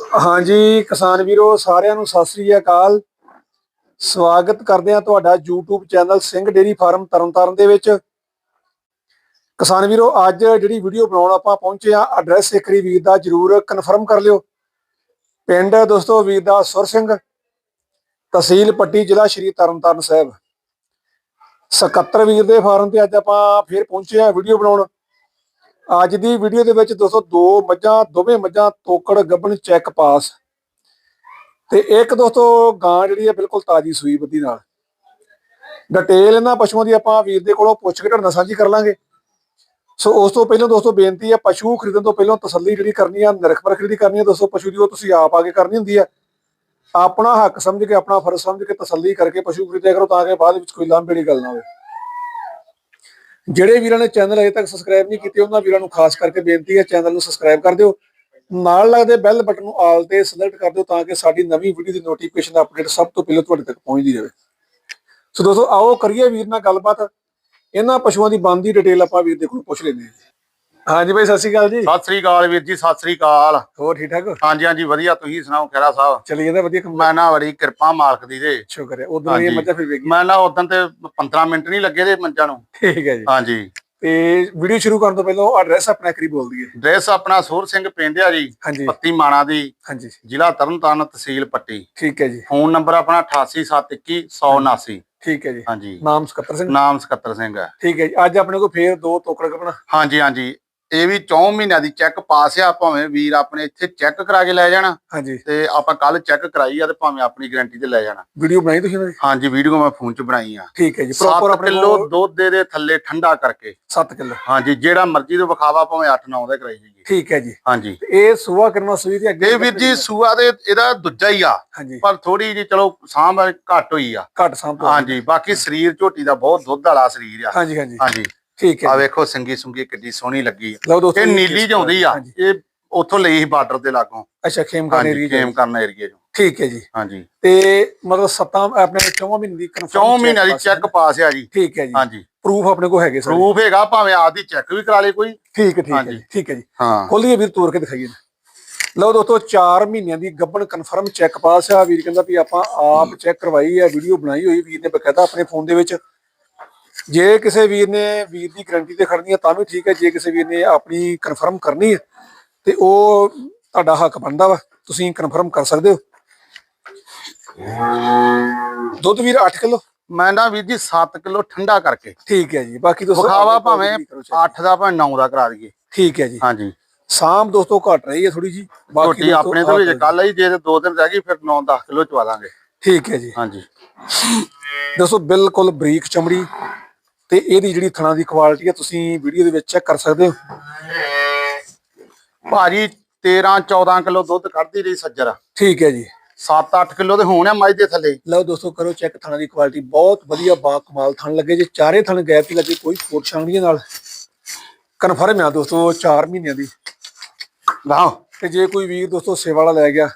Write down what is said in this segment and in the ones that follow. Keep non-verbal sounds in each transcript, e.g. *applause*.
ਹਾਂਜੀ, ਕਿਸਾਨ ਵੀਰੋ, ਸਾਰਿਆਂ ਨੂੰ ਸਤਿ ਸ੍ਰੀ ਅਕਾਲ। ਸਵਾਗਤ ਕਰਦੇ ਹਾਂ ਤੁਹਾਡਾ YouTube channel Singh dairy farm Tarn Taran ਦੇ ਵਿੱਚ। ਕਿਸਾਨ ਵੀਰੋ, ਅੱਜ ਜਿਹੜੀ ਵੀਡੀਓ ਬਣਾਉਣ ਆਪਾਂ ਪਹੁੰਚੇ ਆ ਐਡਰੈਸ ਇੱਕ ਵਾਰੀ ਵੀਰ ਦਾ ਜਰੂਰ ਕਨਫਰਮ ਕਰ ਲਿਓ। ਪਿੰਡ ਦੋਸਤੋ, ਵੀਰ ਦਾ ਸੁਰ ਸਿੰਘ, ਤਹਿਸੀਲ ਪੱਟੀ, ਜ਼ਿਲ੍ਹਾ ਸ਼੍ਰੀ ਤਰਨਤਾਰਨ ਸਾਹਿਬ। 77 ਵੀਰ ਦੇ ਫਾਰਮ ਤੇ ਅੱਜ ਆਪਾਂ ਫੇਰ ਪਹੁੰਚੇ ਆ ਵੀਡੀਓ ਬਣਾਉਣ। ਅੱਜ ਦੀ ਵੀਡੀਓ ਦੇ ਵਿੱਚ ਦੋਸਤੋ ਦੋ ਮੱਝਾਂ, ਦੋਵੇਂ ਮੱਝਾਂ ਤੋਕੜ ਗੱਭਣ ਚੈੱਕ ਪਾਸ ਤੇ ਇੱਕ ਦੋਸਤੋ, ਗਾਂ ਜਿਹੜੀ ਹੈ ਬਿਲਕੁਲ ਤਾਜੀ ਸੂਈ ਬੱਦੀ ਨਾਲ। ਡਿਟੇਲ ਇਹਨਾਂ ਪਸ਼ੂਆਂ ਦੀ ਆਪਾਂ ਵੀਰ ਦੇ ਕੋਲੋਂ ਪੁੱਛ ਕੇ ਤੁਹਾਡੇ ਨਾਲ ਸਾਂਝੀ ਕਰ ਲਾਂਗੇ। ਸੋ ਉਸ ਤੋਂ ਪਹਿਲਾਂ ਦੋਸਤੋ, ਬੇਨਤੀ ਹੈ ਪਸ਼ੂ ਖਰੀਦਣ ਤੋਂ ਪਹਿਲਾਂ ਤਸੱਲੀ ਜਿਹੜੀ ਕਰਨੀ ਆ, ਨਿਰਖ ਪਰਖ ਜਿਹੜੀ ਕਰਨੀ ਆ ਦੋਸਤੋ ਪਸ਼ੂ ਦੀ ਉਹ ਤੁਸੀਂ ਆਪ ਆ ਕੇ ਕਰਨੀ ਹੁੰਦੀ ਆ। ਆਪਣਾ ਹੱਕ ਸਮਝ ਕੇ, ਆਪਣਾ ਫਰਜ਼ ਸਮਝ ਕੇ ਤਸੱਲੀ ਕਰਕੇ ਪਸ਼ੂ ਖਰੀਦਿਆ ਕਰੋ, ਤਾਂ ਕਿ ਬਾਅਦ ਵਿੱਚ ਕੋਈ ਲਾਂਭੇ ਵਾਲੀ ਗੱਲ ਨਾ ਹੋਵੇ। ਜਿਹੜੇ ਵੀਰਾਂ ਨੇ ਚੈਨਲ ਅਜੇ ਤੱਕ ਸਬਸਕ੍ਰਾਈਬ ਨਹੀਂ ਕੀਤੇ, ਉਹਨਾਂ ਵੀਰਾਂ ਨੂੰ ਖਾਸ ਕਰਕੇ ਬੇਨਤੀ ਹੈ, ਚੈਨਲ ਨੂੰ ਸਬਸਕ੍ਰਾਈਬ ਕਰ ਦਿਓ। ਨਾਲ ਲੱਗਦੇ ਬੈਲ ਬਟਨ ਨੂੰ ਆਲ ਤੇ ਸਿਲੈਕਟ ਕਰ ਦਿਓ ਤਾਂ ਕਿ ਸਾਡੀ ਨਵੀਂ ਵੀਡੀਓ ਦੀ ਨੋਟੀਫਿਕੇਸ਼ਨ ਅਪਡੇਟ ਸਭ ਤੋਂ ਪਹਿਲਾਂ ਤੁਹਾਡੇ ਤੱਕ ਪਹੁੰਚਦੀ ਰਹੇ। ਸੋ ਦੋਸਤੋ, ਆਓ ਕਰੀਏ ਵੀਰ ਨਾਲ ਗੱਲਬਾਤ। ਇਹਨਾਂ ਪਸ਼ੂਆਂ ਦੀ ਬੰਦ ਦੀ ਡਿਟੇਲ ਆਪਾਂ ਵੀਰ ਦੇ ਕੋਲ ਪੁੱਛ ਲੈਂਦੇ ਹਾਂ ਹਾਂਜੀ ਭਾਈ ਸਤਿ ਸ਼੍ਰੀ ਅਕਾਲ ਜੀ। ਸਤਿ ਸ੍ਰੀ ਅਕਾਲ ਵੀਰ ਜੀ ਸਤਿ ਸ੍ਰੀ ਅਕਾਲ। ਹੋਰ ਠੀਕ ਠਾਕ ਹਾਂਜੀ ਹਾਂਜੀ ਵਧੀਆ। ਤੁਸੀਂ ਸੁਣਾਓ ਖੈਰਾ ਸਾਹਿਬ? ਚਲੀ ਜਾਂਦਾ ਵਧੀਆ ਮੈਂ ਨਾ ਬੜੀ ਕਿਰਪਾ ਮਾਲਕ ਦੀ ਦੇ ਸ਼ੁਕਰ ਹੈ। ਉਦੋਂ ਇਹ। ਮੱਝਾਂ ਫਿਰ ਵੇਗੀ ਮੈਂ ਨਾ ਉਦੋਂ ਤੇ 15 ਮਿੰਟ ਨਹੀਂ ਲੱਗੇ ਦੇ ਮੰਚਾਂ ਨੂੰ। ਠੀਕ ਹੈ ਜੀ। ਹਾਂਜੀ। ਤੇ ਵੀਡੀਓ ਸ਼ੁਰੂ ਕਰਨ ਤੋਂ ਪਹਿਲਾਂ ਐਡਰੈਸ ਆਪਣਾ ਕਰੀ ਬੋਲ ਦਈਏ। ਡਰੈਸ ਆਪਣਾ ਸੂਰ ਸਿੰਘ ਪਿੰਡ ਆ ਜੀ ਪੱਤੀ ਮਾਣਾ ਦੀ। ਹਾਂਜੀ। ਜ਼ਿਲ੍ਹਾ ਤਰਨਤਾਰਨ ਤਹਿਸੀਲ ਪੱਟੀ। ਠੀਕ ਹੈ ਜੀ। ਫੋਨ ਨੰਬਰ ਆਪਣਾ 887121 ਠੀਕ ਹੈ ਜੀ। ਹਾਂਜੀ। ਨਾਮ ਸਕੱਤਰ ਸਿੰਘ। ਨਾਮ ਸਕੱਤਰ ਸਿੰਘ ਹੈ। ਠੀਕ ਹੈ ਜੀ। ਅੱਜ ਆਪਣੇ ਕੋਲ ਫੇਰ ਦੋ ਤੋਕੜ ਕੱਪਣਾ ਹਾਂਜੀ ਹਾਂਜੀ। ਇਹ ਵੀ 4 ਮਹੀਨਿਆਂ ਦੀ ਚੈੱਕ ਪਾਸ ਆ ਭਾਵੇਂ ਵੀਰ ਆਪਣੇ ਇੱਥੇ ਚੈੱਕ ਕਰਾ ਕੇ ਲੈ ਜਾਣਾ। ਹਾਂਜੀ। ਤੇ ਆਪਾਂ ਕੱਲ ਚੈੱਕ ਕਰਾਈ ਆ ਤੇ ਭਾਵੇਂ ਆਪਣੀ ਗਾਰੰਟੀ ਤੇ ਲੈ ਜਾਣਾ। ਵੀਡੀਓ ਬਣਾਈ ਤੁਸੀਂ ਇਹਨਾਂ ਦੀ ਹਾਂਜੀ ਵੀਡੀਓ ਮੈਂ ਫੋਨ 'ਚ ਬਣਾਈ ਆ। ਠੀਕ ਹੈ ਜੀ ਪ੍ਰੋਪਰ 7 ਆਪਣੇ ਕਿਲੋ ਦੁੱਧ ਦੇ ਦੇ ਥੱਲੇ ਠੰਡਾ ਕਰਕੇ। 7 ਕਿਲੋ। ਹਾਂਜੀ ਜਿਹੜਾ ਮਰਜ਼ੀ ਤੋਂ ਵਿਖਾਵਾ ਭਾਵੇਂ 8-9 ਦਾ ਕਰਾਈ ਜੀ ਠੀਕ ਹੈ ਜੀ। ਹਾਂਜੀ। ਇਹ ਸੁਆ ਕਰਨਾ ਸੂਈ ਤੇ ਅੱਗੇ ਇਹ ਵੀਰ ਜੀ ਸੂਆ ਦੇ ਇਹਦਾ ਦੂਜਾ ਹੀ ਆ। ਪਰ ਥੋੜੀ ਜੀ ਚਲੋ ਸਾਂਭ ਘੱਟ ਹੋਈ ਆ। ਘੱਟ ਸਾਂਭ ਹਾਂਜੀ ਬਾਕੀ ਸਰੀਰ ਝੋਟੀ ਦਾ ਬਹੁਤ ਦੁੱਧ ਵਾਲਾ ਸਰੀਰ ਆ। ਹਾਂਜੀ ਹਾਂਜੀ। ਹਾਂਜੀ। ਠੀਕ ਆ ਹੈ ਜੀ। ਵੇਖੋ ਸਿੰਗੀ ਸੁੰਗੀ ਕਿੱਡੀ ਸੋਹਣੀ ਲੱਗੀ ਆ। ਲਓ ਦੋਸਤੋ ਇਹ ਜੀ, ਨੀਲੀ ਜਾਂਦੀ ਆ। ਇਹ ਉੱਥੋਂ ਲਈ ਸੀ ਬਾਰਡਰ ਦੇ ਲਾਗੋਂ। ਅੱਛਾ ਖੇਮਕਾਨ ਹਾਂਜੀ ਏਰੀਆ ਗੇਮ ਕਰਨ ਏਰੀਏ ਚੋਂ। ਠੀਕ ਹੈ ਜੀ। ਹਾਂਜੀ। ਤੇ ਮਤਲਬ ਸੱਤਾਂ ਆਪਣੇ ਚੌਵਾਂ ਮਹੀਨੇ ਦੀ confirm 4 ਮਹੀਨਿਆਂ ਦੀ ਚੈੱਕ। ਪਾਸ ਆ ਜੀ। ਠੀਕ ਹੈ ਜੀ। ਹਾਂਜੀ। ਪ੍ਰੂਫ ਆਪਣੇ ਕੋਲ ਹੈਗੇ ਸਾਰੇ। ਪ੍ਰੂਫ ਹੈਗਾ ਭਾਵੇਂ ਆਦੀ ਚੈੱਕ ਵੀ ਕਰਾ ਲੇ ਕੋਈ। ਠੀਕ ਠੀਕ ਹੈ। ਜੀ ਠੀਕ ਹੈ ਜੀ। ਹਾਂ। ਖੋਲੀਏ ਵੀਰ ਤੋੜ ਕੇ ਦਿਖਾਈਏ। ਲਓ ਦੋਸਤੋ 4 ਮਹੀਨਿਆਂ ਦੀ ਗੱਬਣ ਕਨਫਰਮ ਚੈੱਕ ਪਾਸ ਆ। ਵੀਰ ਕਹਿੰਦਾ ਵੀ ਆਪਾਂ ਆਪ ਚੈੱਕ ਕਰਵਾਈ ਆ ਵੀਡੀਓ ਬਣਾਈ ਹੋਈ। ਵੀਰ ਨੇ ਬਕਾਇਦਾ ਆਪਣੇ ਫੋਨ ਦੇ ਵਿੱਚ ਜੇ ਕਿਸੇ ਵੀਰ ਨੇ ਵੀਰ ਦੀ ਗਾਰੰਟੀ ਤੇ ਖੜਨੀ ਆ ਤਾਂ ਵੀ ਠੀਕ ਹੈ। ਜੇ ਕਿਸੇ ਵੀਰ ਨੇ ਆਪਣੀ ਕਨਫਰਮ ਕਰਨੀ ਹੈ ਤੇ ਉਹ ਤੁਹਾਡਾ ਹੱਕ ਬਣਦਾ ਵਾ। ਤੁਸੀਂ ਕਨਫਰਮ ਕਰ ਸਕਦੇ ਹੋ। ਦੁੱਧ ਵੀਰ 8 ਕਿਲੋ। ਮੈਂ ਨਾ ਵੀਰ ਜੀ 7 ਕਿਲੋ ਠੰਡਾ ਕਰਕੇ। ਠੀਕ ਹੈ ਜੀ। ਬਾਕੀ ਵਿਖਾਵਾ ਆਪਣੇ ਭਾਵੇਂ quality ਕਰੋ check। 8 ਦਾ ਭਾਵੇਂ 9 ਦਾ ਕਰਾ ਦਈਏ। ਠੀਕ ਹੈ ਜੀ। ਹਾਂਜੀ। ਸਾਮ ਦੋਸਤੋ ਘਟ ਰਹੀ ਹੈ ਥੋੜੀ ਜੀ ਦੋਸਤੋ ਆਪਣੇ ਤੋਂ ਵਿੱਚ ਕੱਲ ਹੀ ਜੇ ਦੋ ਦਿਨ ਰਹਿ ਗਈ ਫਿਰ 9-10 ਕਿਲੋ ਚਵਾ ਦਾਂਗੇ। ਠੀਕ ਹੈ ਜੀ। ਹਾਂਜੀ। ਦੋਸਤੋ ਬਿਲਕੁਲ ਬਰੀਕ ਚਮੜੀ। ਤੇ ਇਹਦੀ ਜਿਹੜੀ ਥਣਾ ਦੀ ਕੁਆਲਿਟੀ ਹੈ ਤੁਸੀਂ ਵੀਡੀਓ ਦੇ ਵਿੱਚ ਚੈੱਕ ਕਰ ਸਕਦੇ ਹੋ। ਭਾਜੀ 13-14 ਕਿਲੋ ਦੁੱਧ ਕੱਢਦੀ ਰਹੀ ਸੱਜਰ। ਠੀਕ ਹੈ ਜੀ। 7-8 ਕਿਲੋ ਦੇ ਹੋਣੇ ਆ ਮੱਝ ਦੇ ਥੱਲੇ। ਲਓ ਦੋਸਤੋ ਕਰੋ ਚੈੱਕ ਥਣਾ ਦੀ ਕੁਆਲਿਟੀ ਬਹੁਤ ਵਧੀਆ ਬਾ ਕਮਾਲ ਥਣ ਲੱਗੇ ਜੇ। ਚਾਰੇ ਥਣ ਗੈਪ ਹੀ ਲੱਗੇ ਕੋਈ ਫੋਟ ਛਾਂਗੀਆਂ ਨਾਲ। ਕਨਫਰਮ ਆ ਦੋਸਤੋ 4 ਮਹੀਨਿਆਂ ਦੀ। ਵਾਹ ਤੇ ਜੇ ਕੋਈ ਵੀਰ ਦੋਸਤੋ ਸੇਵਾ ਵਾਲਾ ਲੈ ਗਿਆ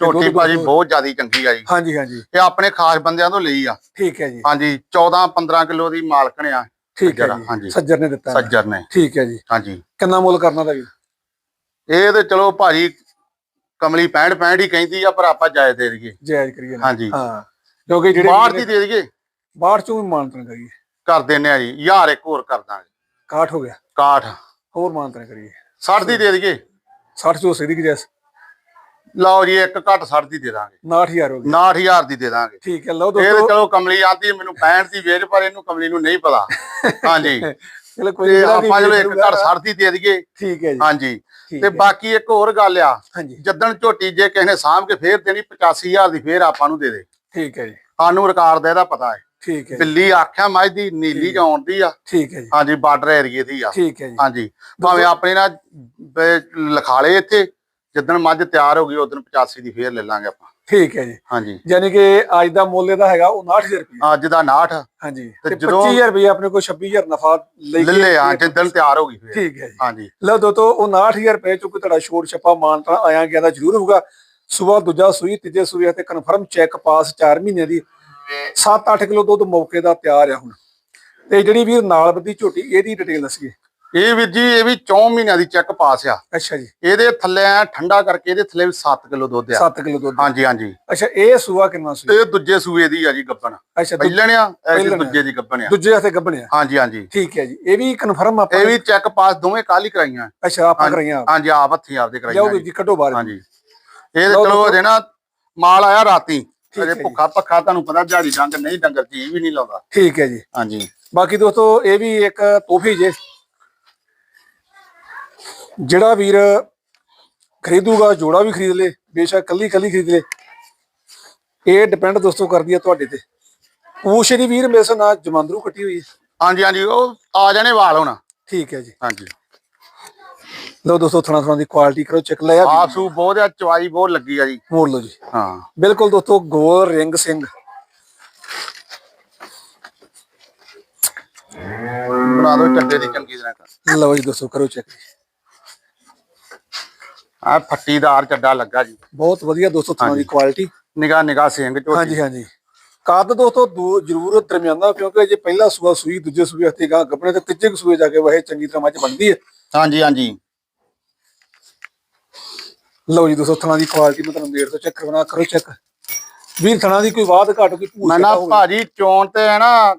ਝੋਟੀ ਭਾਜੀ ਬਹੁਤ ਜ਼ਿਆਦੀ ਚੰਗੀ ਆ ਜੀ। ਹਾਂਜੀ ਹਾਂਜੀ। ਇਹ ਆਪਣੇ ਖਾਸ ਬੰਦਿਆਂ ਤੋਂ ਲਈ ਆ। ਠੀਕ ਹੈ ਜੀ। ਹਾਂਜੀ 14-15 ਕਿਲੋ ਦੀ ਮਾਲਕਣ ਆ ਠੀਕ ਹੈ ਹਾਂਜੀ। ਸੱਜਰ ਨੇ ਦਿੱਤਾ। ਸੱਜਰ ਨੇ। ਠੀਕ ਹੈ ਜੀ। ਹਾਂਜੀ। ਕਿੰਨਾ ਮੁੱਲ ਕਰਨਾ ਦਾ ਵੀਰ ਇਹ ਤੇ ਚਲੋ ਭਾਜੀ ਕਮਲੀ 65-65 ਹੀ ਕਹਿੰਦੀ ਆ ਪਰ ਆਪਾਂ ਜਾਇਜ਼ ਦੇ ਦਈਏ। ਜਾਇਜ਼ ਕਰੀਏ। ਹਾਂਜੀ। ਹਾਂ। ਕਿਉਂਕਿ ਜਿਹੜੇ ਬਾਹਰ ਦੀ ਦੇ ਦਈਏ। ਬਾਹਰ ਚੋਂ ਵੀ ਮਾਨਤਨ ਕਰੀਏ। ਕਰ ਦਿੰਨੇ ਆ ਜੀ। ਯਾਰ ਇੱਕ ਹੋਰ ਕਰ ਦਾਂਗੇ। 61 ਹੋ ਗਿਆ। 61 ਹੋਰ ਮਾਨਤਨ ਕਰੀਏ। 60 ਦੀ ਦੇ ਦਈਏ। 60 ਚੋਂ ਸਿੱਧੀ ਗਜੈਸ ਲਓ ਜੀ ਇੱਕ ਘੱਟ 60 ਦੀ ਦੇ ਦਾਂਗੇ। 69000 ਹੋ ਗਿਆ 69000 ਦੀ ਦੇ ਦਾਂਗੇ। ਠੀਕ ਹੈ ਲਓ ਇਹ ਦੋਸਤੋ। ਚਲੋ ਕਮਲੀ ਆਂਦੀ ਮੈਨੂੰ 65 ਦੀ ਵੇਚ ਪਰ ਇਹਨੂੰ ਕਮਲੀ ਨੂੰ ਨਹੀਂ ਪਤਾ। *laughs* ਹਾਂਜੀ। ਚਲੋ ਕੋਈ ਵੀ ਆਪਾਂ ਚਲੋ ਇੱਕ ਘੱਟ 60 ਦੀ ਦੇ ਦਈਏ। ਠੀਕ ਹੈ ਜੀ। ਹਾਂਜੀ। ਤੇ। ਬਾਕੀ ਇੱਕ ਹੋਰ ਗੱਲ ਆ। ਜੱਦਣ ਝੋਟੀ ਜੇ ਕਿਸੇ ਨੇ ਸਾਂਭ ਕੇ ਫੇਰ ਦੇਣੀ 85000 ਦੀ ਫੇਰ ਆਪਾਂ ਨੂੰ ਦੇ ਦੇ। ਠੀਕ ਹੈ ਜੀ। ਸਾਨੂੰ ਰਿਕਾਰਡ ਦਾ ਇਹਦਾ ਪਤਾ ਹੈ। ਠੀਕ ਹੈ ਬਿੱਲੀ ਆਖਿਆ ਮੱਝ ਦੀ ਨੀਲੀ ਜਾਉਣ ਦੀ ਆ। ਠੀਕ ਹੈ ਜੀ। ਹਾਂਜੀ ਬਾਰਡਰ ਏਰੀਏ ਦੀ ਆ। ਠੀਕ ਹੈ ਜੀ। ਹਾਂਜੀ। ਭਾਵੇਂ ਆਪਣੇ ਨਾਲ ਲਿਖਾ ਲਏ ਇੱਥੇ। ਜਿੱਦਣ ਮੱਝ ਤਿਆਰ ਹੋ ਗਈ ਉਦੋਂ 85 ਦੀ ਫੇਰ ਲੈ ਲਾਂਗੇ ਆਪਾਂ। ਠੀਕ ਹੈ ਜੀ। ਹਾਂਜੀ। ਯਾਨੀ ਕਿ ਅੱਜ ਦਾ ਮੁੱਲ ਇਹਦਾ ਹੈਗਾ ਉਹ 69000 ਰੁਪਏ ਅੱਜ ਦਾ 69 ਹਾਂਜੀ। ਤੇ ਤੇ ਜਦੋਂ- 25000 ਰੁਪਏ ਆਪਣੇ ਕੋਲ 26000 ਨਫਾ ਲੈ ਲੈ ਲੈ ਆ ਜਿੱਦਣ ਤਿਆਰ ਹੋ ਗਈ ਫੇਰ। ਠੀਕ ਹੈ ਜੀ। ਹਾਂਜੀ। ਲਓ ਦੋਸਤੋ ਉਹ 69000 ਰੁਪਏ ਚੋਂ ਕੋਈ ਤੁਹਾਡਾ ਛੋਟ ਛੱਪਾ ਮਾਨਤਾ ਆਇਆ ਗਿਆ ਦਾ ਜ਼ਰੂਰ ਹੋਊਗਾ। ਸਵੇਰ ਦੂਜਾ ਸੂਈ ਤੀਜੇ ਸੂਈ ਤੇ ਕਨਫਰਮ ਚੈੱਕ ਪਾਸ 4 ਮਹੀਨੇ ਦੀ। 7-8 ਕਿਲੋ ਦੁੱਧ ਮੌਕੇ ਦਾ ਤਿਆਰ ਆ ਹੁਣ। ਤੇ ਜਿਹੜੀ ਵੀਰ ਨਾਲ ਬੱਦੀ ਝੋਟੀ ਇਹਦੀ ਡਿਟੇਲ ਦੱਸੀਏ। ਇਹ ਵੀਰ ਜੀ ਇਹ ਵੀ 4 ਮਹੀਨਿਆਂ ਦੀ ਚੈੱਕ ਪਾਸ ਆ। ਅੱਛਾ ਜੀ। ਇਹਦੇ ਥੱਲੇ ਠੰਡਾ ਕਰਕੇ ਇਹਦੇ ਥੱਲੇ ਵੀ 7 ਕਿਲੋ ਦੁੱਧ ਆ। 7 ਕਿਲੋ ਦੁੱਧ। ਹਾਂਜੀ ਹਾਂਜੀ। ਅੱਛਾ ਇਹ ਸੂਆ ਕਿੰਨਾ ਸੂਈ ਇਹ ਦੂਜੇ ਸੂਏ ਦੀ ਆ ਜੀ ਗੱਬਣ। ਅੱਛਾ ਪਹਿਲਣ ਆ ਇਹ ਆ। ਦੂਜੇ ਦੀ ਗੱਬਣ ਆ। ਦੂਜੇ ਹੱਥੇ ਗੱਭਣਿਆ ਹਾਂਜੀ ਹਾਂਜੀ। ਠੀਕ ਹੈ ਜੀ। ਇਹ ਵੀ ਕਨਫਰਮ ਆਪਾਂ ਇਹ ਵੀ ਚੈੱਕ ਪਾਸ ਦੋਵੇਂ ਕੱਲ ਹੀ ਕਰਾਈਆਂ। ਅੱਛਾ ਆਪਾਂ ਕਰਾਈਆਂ। ਹਾਂਜੀ ਆਪ ਹੱਥੀਂ ਆਪਦੇ ਕਰਾਈਆਂ ਜੀ। ਜੀ ਕੱਢੋ ਬਾਹਰ। ਹਾਂਜੀ। ਇਹ ਚਲੋ ਨਾ ਮਾਲ ਆਇਆ ਰਾਤੀ। ਅਜੇ ਜੀ। ਭੁੱਖਾ ਪੱਖਾ ਤੁਹਾਨੂੰ ਪਤਾ ਦਿਹਾੜੀ ਡੰਗ ਨਹੀਂ ਡੰਗਰ ਚੀਜ਼ ਵੀ ਨਹੀਂ ਲਾਉਂਦਾ। ਠੀਕ ਹੈ ਜੀ। ਹਾਂਜੀ। ਬਾਕੀ ਦੋਸਤੋ ਇਹ ਵੀ ਇੱਕ ਤੋਹਫੀ ਜੇ। ਜਿਹੜਾ ਵੀਰ ਖਰੀਦੂਗਾ ਜੋੜਾ ਵੀ ਖਰੀਦ ਲੇ ਬੇਸ਼ੱਕ ਕੱਲੀ ਕੱਲੀ ਖਰੀਦ ਲੇ ਇਹ ਡਿਪੈਂਡ ਦੋਸਤੋ ਕਰਦੀ ਹੈ ਤੁਹਾਡੇ ਤੇ। ਪੂਛ ਦੀ ਵੀਰ ਮੇਰੇ ਨਾਲ ਜਮਾਂਦਰੂ ਕੱਟੀ ਹੋਈ ਹੈ। ਹਾਂਜੀ ਹਾਂਜੀ ਉਹ ਆ ਜਾਣੇ ਵਾਲ ਹੁਣ। ਠੀਕ ਹੈ ਜੀ। ਹਾਂਜੀ। ਲਓ ਦੋਸਤੋ ਥਣਾ ਥਣਾ ਦੀ ਕੁਆਲਿਟੀ ਕਰੋ ਚੈੱਕ ਲਿਆ ਆਪ ਸੂ ਬਹੁਤ ਆ ਚਵਾਈ ਬਹੁਤ ਲੱਗੀ ਆ ਜੀ। ਮੋੜ ਲਓ ਜੀ। ਹਾਂ। ਬਿਲਕੁਲ ਦੋਸਤੋ ਗੋਲ ਰਿੰਗ ਸਿੰਘ। ਬਣਾ ਦਿਓ ਚੱਡੇ ਦੀ ਚੰਗੀ ਤਰ੍ਹਾਂ ਕਰ। ਲਓ ਜੀ ਦੋਸਤੋ ਕਰੋ ਚੈੱਕ ਆ ਫੱਟੀਦਾਰ ਚੱਡਾ ਲੱਗਾ ਜੀ। ਬਹੁਤ ਵਧੀਆ ਦੋਸਤੋ ਥਣਾ ਦੀ ਕੁਆਲਿਟੀ ਨਿਗਾ ਨਿਗਾ ਸਿੰਘ ਝੋਟੀ। ਹਾਂਜੀ ਹਾਂਜੀ। ਕੱਦ ਦੋਸਤੋ ਦੂ- ਜ਼ਰੂਰ ਦਰਮਿਆਨਾ ਕਿਉਂਕਿ ਜੇ ਪਹਿਲਾ ਸੂਆ ਸੂਈ ਦੂਜੇ ਸੂਏ ਹੱਥੇ ਗਾਂ ਗੱਪਣੇ ਤੇ ਤੀਜੇ ਸੂਏ ਜਾ ਕੇ ਵਹੇ ਚੰਗੀ ਤਰ੍ਹਾਂ ਮੱਝ ਬਣਦੀ ਹੈ। ਹਾਂਜੀ ਹਾਂਜੀ। ਲਓ ਜੀ ਦੋਸਤੋ ਥਣਾ ਦੀ ਕੁਆਲਿਟੀ ਮੈਂ ਤੁਹਾਨੂੰ ਤੋਂ ਚੈੱਕ ਕਰਵਾਉਣਾ ਕਰੋ ਚੈੱਕ ਵੀਰ ਥਣਾ ਦੀ ਕੋਈ ਬਾਤ ਘਾਟ ਕੋਈ ਮੈਂ ਨਾ ਹੋਵੇ। ਭਾਜੀ ਚੋਣ ਤੇ ਹੈ ਨਾ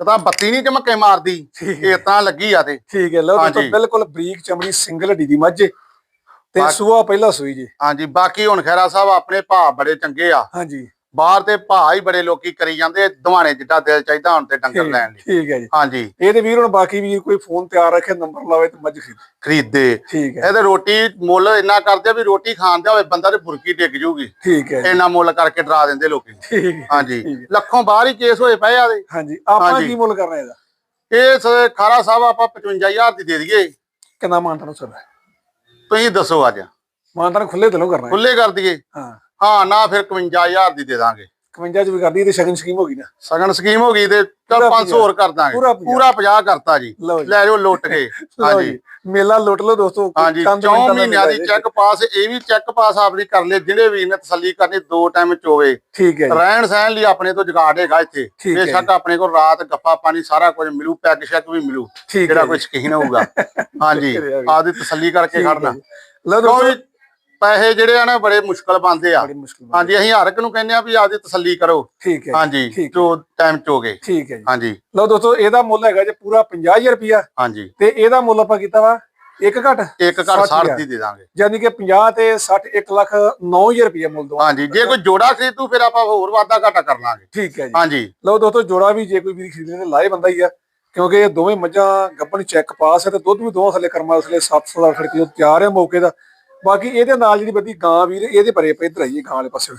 ਕਦਾ ਬੱਤੀ ਨਹੀਂ ਚਮਕੇ ਮਾਰਦੀ ਇਹ ਤਾਂ ਲੱਗੀ ਆ ਤੇ। ਠੀਕ ਹੈ ਲਓ ਦੋਸਤੋ। ਬਿਲਕੁਲ ਬਰੀਕ ਚਮੜੀ ਸਿੰਗਲ ਹੱਡੀ ਦੀ ਮੱਝ। ਤੇ ਬਾਕੀ- ਸੂਆ ਪਹਿਲਾ ਸੂਈ ਜੀ। ਹਾਂਜੀ ਬਾਕੀ ਹੁਣ ਖੈਰਾ ਸਾਹਿਬ ਆਪਣੇ ਭਾ ਬੜੇ ਚੰਗੇ ਆ। ਹਾਂਜੀ। ਬਾਹਰ ਤੇ ਭਾ ਹੀ ਬੜੇ ਲੋਕੀ ਕਰੀ ਜਾਂਦੇ ਦਵਾਣੇ ਜਿੱਡਾ ਦਿਲ ਚਾਹੀਦਾ ਹੁਣ ਤੇ ਡੰਗਰ ਲੈਣ ਲਈ। ਠੀਕ ਹੈ ਜੀ। ਹਾਂਜੀ। ਇਹ ਤੇ ਵੀਰ ਹੁਣ ਬਾਕੀ ਵੀਰ ਕੋਈ ਫੋਨ ਤਿਆਰ ਰੱਖੇ ਨੰਬਰ ਲਾਵੇ ਤੇ ਮੱਝ ਖਰੀਦ। ਖਰੀਦੇ। ਠੀਕ ਹੈ। ਇਹਦੇ ਰੋਟੀ ਮੁੱਲ ਇੰਨਾ ਕਰਦੇ ਆ ਵੀ ਰੋਟੀ ਖਾਂਦੇ ਹੋਵੇ ਬੰਦਾ ਤੇ ਬੁਰਕੀ ਡਿੱਗ ਜੂਗੀ। ਠੀਕ ਹੈ ਜੀ, ਇੰਨਾ ਮੁੱਲ ਕਰਕੇ ਡਰਾ ਦਿੰਦੇ ਲੋਕੀ। ਠੀਕ ਹੈ ਹਾਂਜੀ। ਠੀਕ ਹੈ। ਲੱਖੋਂ ਬਾਹਰ ਹੀ ਕੇਸ ਹੋਏ ਪਏ ਆ ਦੇ ਹਾਂਜੀ। ਆਪਾਂ ਹਾਂਜੀ। ਕੀ ਮੁੱਲ ਕਰਨਾ ਇਹਦਾ? ਇਸ ਖਾਰਾ ਸਾਹਿਬ ਆਪਾਂ 55000 ਦੀ ਦੇ ਦਈਏ। ਕਿੰਨਾ ਮਾਨਤਾ ਨੂੰ ਸਰ ਤੁਸੀਂ ਦੱਸੋ ਅੱਜ। ਮਾਨਤਾ ਨੂੰ ਖੁੱਲੇ ਦਿਲੋਂ ਕਰਨਾ ਖੁੱਲੇ ਕਰ ਦਈਏ। ਹਾਂ। ਹਾਂ ਨਾ ਫਿਰ 51000 ਦੀ ਦੇ ਦਾਂਗੇ। 51 ਚ ਵੀ ਕਰਦੀ ਤੇ ਸ਼ਗਨ ਸਕੀਮ ਹੋ ਗਈ ਨਾ। ਸਗਨ ਸਕੀਮ ਹੋ ਗਈ ਤੇ ਚੱਲ ਪੂਰਾ 500 ਹੋਰ ਕਰ ਦਾਂਗੇ। ਪੂਰਾ ਪੰਜਾਹ। ਪੂਰਾ 50 ਕਰਤਾ ਜੀ। ਲੈ ਜਾਓ ਲੁੱਟ ਕੇ। ਹਾਂਜੀ। ਮੇਲਾ ਲੁੱਟ ਲਓ ਦੋਸਤੋ। ਹਾਂਜੀ। ਮਹੀਨਿਆਂ ਦੀ ਚੈੱਕ ਪਾਸ ਇਹ ਵੀ ਚੈੱਕ ਪਾਸ ਆਪਣੀ ਕਰ ਲੈ ਜਿਹੜੇ ਵੀਰ ਨੇ ਤਸੱਲੀ ਕਰਨੀ ਦੋ ਟਾਈਮ ਚੋਵੇ ਠੀਕ ਹੈ ਰਹਿਣ ਸਹਿਣ ਲਈ ਆਪਣੇ ਤੋਂ ਜਗਾੜ ਹੈਗਾ ਇੱਥੇ। ਬੇਸ਼ੱਕ ਆਪਣੇ ਕੋਲ ਰਾਤ ਗੱਪਾ ਪਾਣੀ ਸਾਰਾ ਕੁਝ ਮਿਲੂ ਪੈਗ ਸ਼ੈਕ ਵੀ ਮਿਲੂ। ਜਿਹੜਾ ਕੋਈ ਸ਼ਕੀਨ ਹੋਊਗਾ। ਹਾਂਜੀ। ਵੀ। ਆਪਦੀ ਤਸੱਲੀ ਕਰਕੇ ਖੜਨਾ। ਲਓ ਦੋਸਤੋ। ਪੈਸੇ ਜਿਹੜੇ ਆ ਨਾ ਬੜੇ ਮੁਸ਼ਕਲ ਬਣਦੇ ਆ। ਬੜੀ ਮੁਸ਼ਕਿਲ ਬਾਤ। ਹਾਂਜੀ ਅਸੀਂ ਹਰ ਇੱਕ ਨੂੰ ਕਹਿੰਦੇ ਆ ਵੀ ਆਪਦੀ ਤਸੱਲੀ ਕਰੋ। ਠੀਕ ਹੈ ਜੀ, ਹਾਂਜੀ ਠੀਕ ਜੋ ਟਾਈਮ ਚੋਗੇ ਠੀਕ ਹੈ ਜੀ। ਹਾਂਜੀ। ਲਓ ਦੋਸਤੋ ਇਹਦਾ ਮੁੱਲ ਹੈਗਾ ਜੇ ਪੂਰਾ 50000 ਰੁਪਿਆ ਹਾਂਜੀ। ਤੇ ਇਹਦਾ ਮੁੱਲ ਆਪਾਂ ਕੀਤਾ ਵਾ ਇੱਕ ਘੱਟ ਇੱਕ ਘਰ 60 ਦੀ ਦੇ ਦਾਂਗੇ। ਯਾਨੀ ਕਿ 50 ਤੇ 60 1 ਲੱਖ 9000 ਰੁਪਿਆ ਮੁੱਲ ਦਵਾ ਹਾਂਜੀ ਜੇ ਕੋਈ ਜੋੜਾ ਖਰੀਦੂ ਫਿਰ ਆਪਾਂ ਹੋਰ ਵਾਧਾ ਘਾਟਾ ਕਰ ਲਾਂਗੇ। ਠੀਕ ਹੈ ਜੀ। ਹਾਂਜੀ। ਲਓ ਦੋਸਤੋ ਜੋੜਾ ਵੀ ਜੇ ਕੋਈ ਵੀ ਖਰੀਦਣੇ ਤੇ ਲਾਏ ਬੰਦਾ ਹੀ ਆ ਕਿਉਂਕਿ ਇਹ ਦੋਵੇਂ ਮੱਝਾਂ ਗੱਪਣ ਚੈੱਕ ਪਾਸ ਹੈ ਤੇ ਦੁੱਧ ਵੀ ਦੋਵਾਂ ਥੱਲੇ ਕਰਮਾਂ ਥੱਲੇ 700 8 ਕਿਲੋ ਤਿਆਰ ਹੈ ਮੌਕੇ ਦਾ। ਬਾਕੀ ਇਹਦੇ ਨਾਲ ਜਿਹੜੀ ਬੱਦੀ ਗਾਂ ਵੀਰ ਇਹਦੇ ਪਰੇ ਪੇ ਇਧਰ ਆਈਏ ਗਾਂ ਵਾਲੇ ਪਾਸੇ।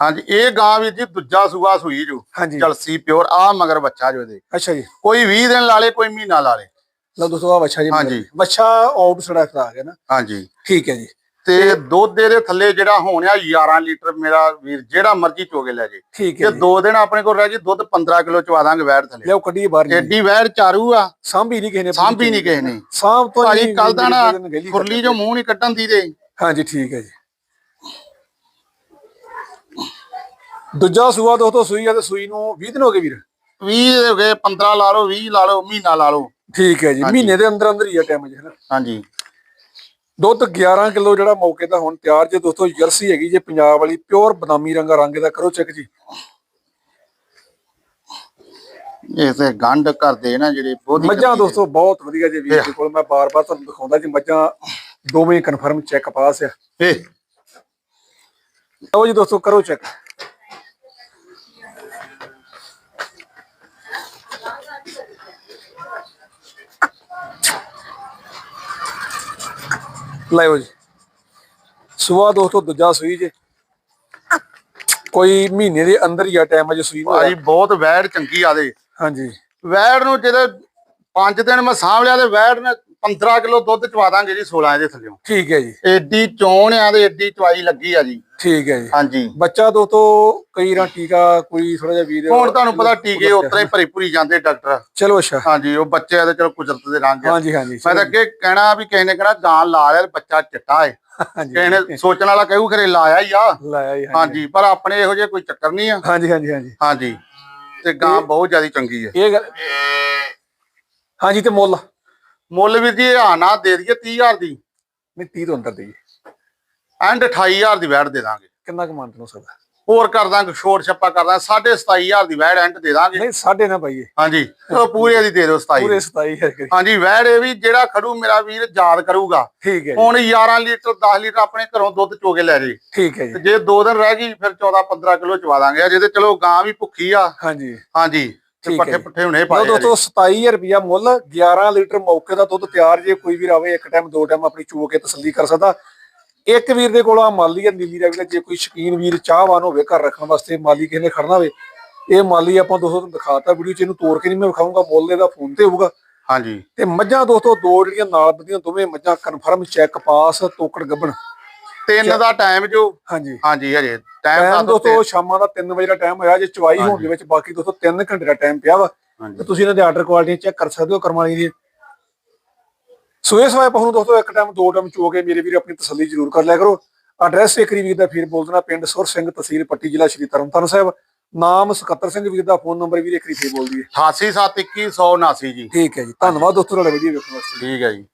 ਹਾਂਜੀ ਇਹ ਗਾਂ ਵੀ ਜੀ ਦੂਜਾ ਸੂਆ ਸੂਈ ਜੋ ਜਲਸੀ ਪਿਓਰ ਆ ਮਗਰ ਬੱਚਾ ਜੋ ਇਹਦੇ। ਅੱਛਾ ਜੀ। ਕੋਈ 20 ਦਿਨ ਲਾ ਲੇ ਕੋਈ ਮਹੀਨਾ ਲਾ ਲੇ। ਲਓ ਦੋਸਤੋ ਆ ਵੱਛਾ ਜੀ ਹਾਂਜੀ। ਵੱਛਾ ਆਊਟ ਸੜਾ ਖੜਾ ਗਿਆ ਨਾ। ਹਾਂਜੀ। ਠੀਕ ਹੈ ਜੀ। ਤੇ ਦੁੱਧ ਇਹਦੇ ਥੱਲੇ ਜਿਹੜਾ ਹੋਣਿਆ 11 ਲੀਟਰ ਮੇਰਾ ਵੀਰ ਜਿਹੜਾ ਮਰਜ਼ੀ ਚੋਗੇ ਲੈ ਜੇ। ਠੀਕ ਹੈ ਤੇ ਜੀ। ਦੋ ਦਿਨ ਆਪਣੇ ਕੋਲ ਰਹਿ ਗਈ ਦੁੱਧ 15 ਕਿਲੋ ਚਵਾ ਦਾਂਗੇ ਵੈੜ ਥੱਲੇ। ਲਿਆਓ ਕੱਢੀਏ ਬਾਹਰ ਜੀ। ਐਡੀ ਵੈੜ ਚਾਰੂ ਆ। ਸਾਂਭੀ ਨਹੀਂ ਕਿਸੇ ਨੇ ਸਾਂਭੀ ਨਹੀਂ ਕਿਸੇ ਨੇ। ਸਾਂਭ ਤੋਂ ਭਾਜੀ ਨਹੀਂ ਕੱਲ ਦਾ ਨਾ ਖੁਰਲੀ ਜੋ ਮੂੰਹ ਨਹੀਂ ਕੱਢਣ ਦੀ ਦੇ ਹਾਂਜੀ ਠੀਕ ਹੈ ਜੀ। ਦੂਜਾ ਸੂਆ ਦੋਸਤੋ ਸੂਈ ਆ ਤੇ ਸੂਈ ਨੂੰ 20 ਦਿਨ ਹੋ ਗਏ ਵੀਰ। 20 ਹੋ ਗਏ 15 ਲਾ ਲਓ 20 ਲਾ ਲਓ ਮਹੀਨਾ ਲਾ ਲਓ। ਠੀਕ ਹੈ ਜੀ। ਮਹੀਨੇ ਦੇ ਅੰਦਰ ਅੰਦਰ ਹੀ ਆ ਟਾਈਮ ਜੀ ਹਾਂਜੀ। ਦੁੱਧ 11 ਕਿਲੋ ਜਿਹੜਾ ਮੌਕੇ ਦਾ ਹੁਣ ਤਿਆਰ ਜੇ ਦੋਸਤੋ ਜਰਸੀ ਹੈਗੀ ਜੇ ਪੰਜਾਬ ਵਾਲੀ ਪਿਓਰ ਬਦਾਮੀ ਰੰਗਾ ਰੰਗ ਦਾ ਕਰੋ ਚੈੱਕ ਜੀ। ਇਹ ਤੇ ਗੰਢ ਕਰਦੇ ਨਾ ਜਿਹੜੇ ਬਹੁਤ ਮੱਝਾਂ। ਦੋਸਤੋ ਬਹੁਤ ਵਧੀਆ ਜੇ ਵੀਰ ਦੇ ਕੋਲ ਮੈਂ ਬਾਰ-ਬਾਰ ਤੁਹਾਨੂੰ ਦਿਖਾਉਂਦਾ ਜੀ ਮੱਝਾਂ ਦੋਵੇਂ ਕਨਫਰਮ ਚੈੱਕ ਪਾਸ ਆ। ਇਹ। ਲਓ ਜੀ ਦੋਸਤੋ ਕਰੋ ਚੈੱਕ ਲਓ ਜੀ। ਸੂਆ ਦੋਸਤੋ ਦੂਜਾ ਸੂਈ ਜੇ। ਕੋਈ ਮਹੀਨੇ ਦੇ ਅੰਦਰ ਹੀ ਆ ਟਾਈਮ ਅਜੇ ਸੂਈ ਭਾਜੀ ਬਹੁਤ ਵੈੜ ਚੰਗੀ ਆ ਦੇ। ਹਾਂਜੀ। ਵੈੜ ਨੂੰ ਜਿਹਦੇ 5 ਦਿਨ ਮੈਂ ਸਾਂਭ ਲਿਆ ਤੇ ਵੈੜ ਨੇ 15 ਕਿਲੋ ਦੁੱਧ ਚਵਾ ਦਾਂਗੇ ਜੀ 16 ਇਹਦੇ ਥੱਲੇੋਂ ਠੀਕ ਹੈ ਜੀ। ਏਡੀ ਚੋਣ ਆ ਤੇ ਏਡੀ ਚਵਾਈ ਲੱਗੀ ਆ ਜੀ। ਠੀਕ ਹੈ ਜੀ। ਹਾਂਜੀ। ਬੱਚਾ ਦੋਸਤੋ ਕਈ ਰਾਂ ਟੀਕਾ ਕੋਈ ਥੋੜਾ ਜਿਹਾ ਵੀਰ ਹੁਣ ਤੁਹਾਨੂੰ ਪਤਾ ਟੀਕੇ ਉਤਰਾ ਹੀ ਭਰੀ ਭਰੀ ਜਾਂਦੇ ਡਾਕਟਰ। ਚਲੋ ਅੱਛਾ। ਹਾਂਜੀ ਉਹ ਬੱਚੇ ਆ ਤੇ ਚਲੋ ਕੁਦਰਤ ਦੇ ਰੰਗ ਆ। ਹਾਂਜੀ ਹਾਂਜੀ ਮੈਂ ਤਾਂ ਅੱਗੇ ਕਹਿਣਾ ਵੀ ਕਿਸੇ ਨੇ ਕਹਿਣਾ ਗਾਂ ਲਾ ਲਿਆ ਬੱਚਾ ਚਿੱਟਾ ਏ। ਹਾਂਜੀ। ਕਿਸੇ ਨੇ ਸੋਚਣ ਵਾਲਾ ਕਹੂ ਖਰੇ ਲਾਇਆ ਹੀ ਆ। ਲਾਇਆ ਹਾਂਜੀ। ਹਾਂਜੀ ਪਰ ਆਪਣੇ ਇਹੋ ਜਿਹੇ ਕੋਈ ਚੱਕਰ ਨਹੀਂ ਆ। ਹਾਂਜੀ ਹਾਂਜੀ ਹਾਂਜੀ। ਹਾਂਜੀ ਤੇ ਗਾਂ ਬਹੁਤ ਜ਼ਿਆਦਾ ਚੰਗੀ ਹੈ ਇਹ ਗੱਲ ਹਾਂਜੀ ਤੇ ਮੁੱਲ। ਮੁੱਲ ਵੀਰ ਜੀ ਨਾ ਦੇ ਦਈਏ 30000 ਦੀ। ਨਹੀਂ 30 ਤੋਂ ਅੰਦਰ ਦੇਈਏ। ਐਂਡ 28000 ਦੀ ਵੈਟ ਦੇ ਦਾਂਗੇ। ਕਿੰਨਾ ਕੁ ਮਾਨਤਨ ਹੋ ਸਕਦਾ ਹੋਰ ਕਰ ਦਾਂਗੇ ਛੋਟ ਛੱਪਾ ਕਰ ਦਾਂਗੇ 27500 ਦੀ ਵੈਟ ਐਂਡ ਦੇ ਦਾਂਗੇ। ਨਹੀਂ ਸਾਢੇ ਨਾ ਪਾਈਏ। ਹਾਂਜੀ ਉਹ ਪੂਰੇ ਦੀ ਦੇ ਦਿਓ 27 ਪੂਰੇ 27000 ਕਰੀ ਹਾਂਜੀ ਵੈਟ ਇਹ ਵੀ ਜਿਹੜਾ ਖੜੂ ਮੇਰਾ ਵੀਰ ਯਾਦ ਕਰੂਗਾ। ਠੀਕ ਹੈ ਜੀ। ਹੁਣ 11 ਲੀਟਰ 10 ਲੀਟਰ ਆਪਣੇ ਘਰੋਂ ਦੁੱਧ ਚੋ ਕੇ ਲੈ ਜੇ। ਠੀਕ ਹੈ ਜੀ। ਜੇ ਦੋ ਦਿਨ ਰਹਿ ਗਈ ਫਿਰ 14 15 ਕਿਲੋ ਚਵਾ ਦਾਂਗੇ। ਅਜੇ ਤੇ ਚਲੋ ਗਾਂ ਵੀ ਭੁੱਖੀ ਆ। ਹਾਂਜੀ। ਹਾਂਜੀ। ਤੇ ਪੱਠੇ। ਪੁੱਠੇ ਹੁਣੇ ਲਓ ਪਾਏ ਆ ਦੋਸਤੋ 27000 ਰੁਪਿਆ ਮੁੱਲ 11 ਲੀਟਰ ਮੌਕੇ ਦਾ ਦੁੱਧ ਤਿਆਰ ਜੇ ਕੋਈ ਵੀਰ ਆਵੇ ਇੱਕ ਟਾਈਮ ਦੋ ਟਾਈਮ ਆਪਣੀ ਚੋ ਕੇ ਤਸੱਲੀ ਕਰ ਸਕਦਾ। ਇੱਕ ਵੀਰ ਦੇ ਕੋਲ ਆ ਮਾਲੀ ਆ ਨੀਲੀ ਰੈਗੂਲਰ ਜੇ ਕੋਈ ਸ਼ਕੀਨ ਵੀਰ ਚਾਹਵਾਨ ਹੋਵੇ ਘਰ ਰੱਖਣ ਵਾਸਤੇ ਮਾਲੀ ਕਿਸੇ ਨੇ ਖੜਨਾ ਹੋਵੇ ਇਹ ਮਾਲੀ ਆਪਾਂ ਦੋਸਤੋ ਦਿਖਾਤਾ ਵੀਡੀਓ ਚ ਇਹਨੂੰ ਤੋੜ ਕੇ ਨਹੀਂ ਮੈਂ ਵਿਖਾਊਂਗਾ ਮੁੱਲ ਇਹਦਾ ਫੋਨ ਤੇ ਹੋਊਗਾ। ਹਾਂਜੀ। ਤੇ ਮੱਝਾਂ ਦੋਸਤੋ ਦੋ ਜਿਹੜੀਆਂ ਨਾਲ ਬੱਧੀਆਂ ਦੋਵੇਂ ਮੱਝਾਂ ਕਨਫਰਮ ਚੈੱਕ ਪਾਸ ਤੋਕੜ ਗੱਬਣ। ਤਿੰਨ ਦਾ ਟਾਈਮ ਜੋ ਹਾਂਜੀ। ਹਾਂਜੀ ਹਜੇ ਟਾਈਮ ਦਾ ਦੋਸਤੋ ਸ਼ਾਮਾਂ ਦਾ 3 ਵਜੇ ਦਾ ਟਾਈਮ ਹੋਇਆ ਜੇ ਚਵਾਈ ਹੋਣ। ਦੇ ਵਿੱਚ ਬਾਕੀ ਦੋਸਤੋ 3 ਘੰਟੇ ਦਾ ਟਾਈਮ ਪਿਆ ਵਾ ਤੇ ਤੁਸੀਂ ਇਹਨਾਂ ਦੇ ਆਰਡਰ ਕੁਆਲਿਟੀ ਚੈੱਕ ਕਰ ਸਕਦੇ ਹੋ ਕਰਮਾਲੀ ਦੀ। ਸੋਏ ਸਵਾਏ ਪਾਉਣ ਨੂੰ ਦੋਸਤੋ ਇੱਕ ਟਾਈਮ ਦੋ ਟਾਈਮ ਚੋ ਕੇ ਮੇਰੇ ਵੀਰ ਆਪਣੀ ਤਸੱਲੀ ਜ਼ਰੂਰ ਕਰ ਲਿਆ ਕਰੋ। ਐਡਰੈਸ ਇੱਕ ਵੀਰ ਦਾ ਫਿਰ ਬੋਲ ਦੇਣਾ ਪਿੰਡ ਸੁਰ ਸਿੰਘ ਤਹਿਸੀਲ ਪੱਟੀ ਜ਼ਿਲ੍ਹਾ ਸ਼੍ਰੀ ਤਰਨਤਾਰਨ ਸਾਹਿਬ। ਨਾਮ ਸਕੱਤਰ ਸਿੰਘ ਵੀਰ ਦਾ ਫੋਨ ਨੰਬਰ ਵੀਰ ਇੱਕ ਵਾਰੀ ਫੇਰ ਬੋਲ ਦਈਏ। 88721 179 ਜੀ। ਠੀਕ ਹੈ ਜੀ ਧੰਨਵਾਦ ਦੋਸਤੋ ਤੁਹਾਡਾ ਵੀਡੀਓ ਵੇਖਣ ਵਾਸਤੇ। ਠੀਕ ਹੈ ਜੀ।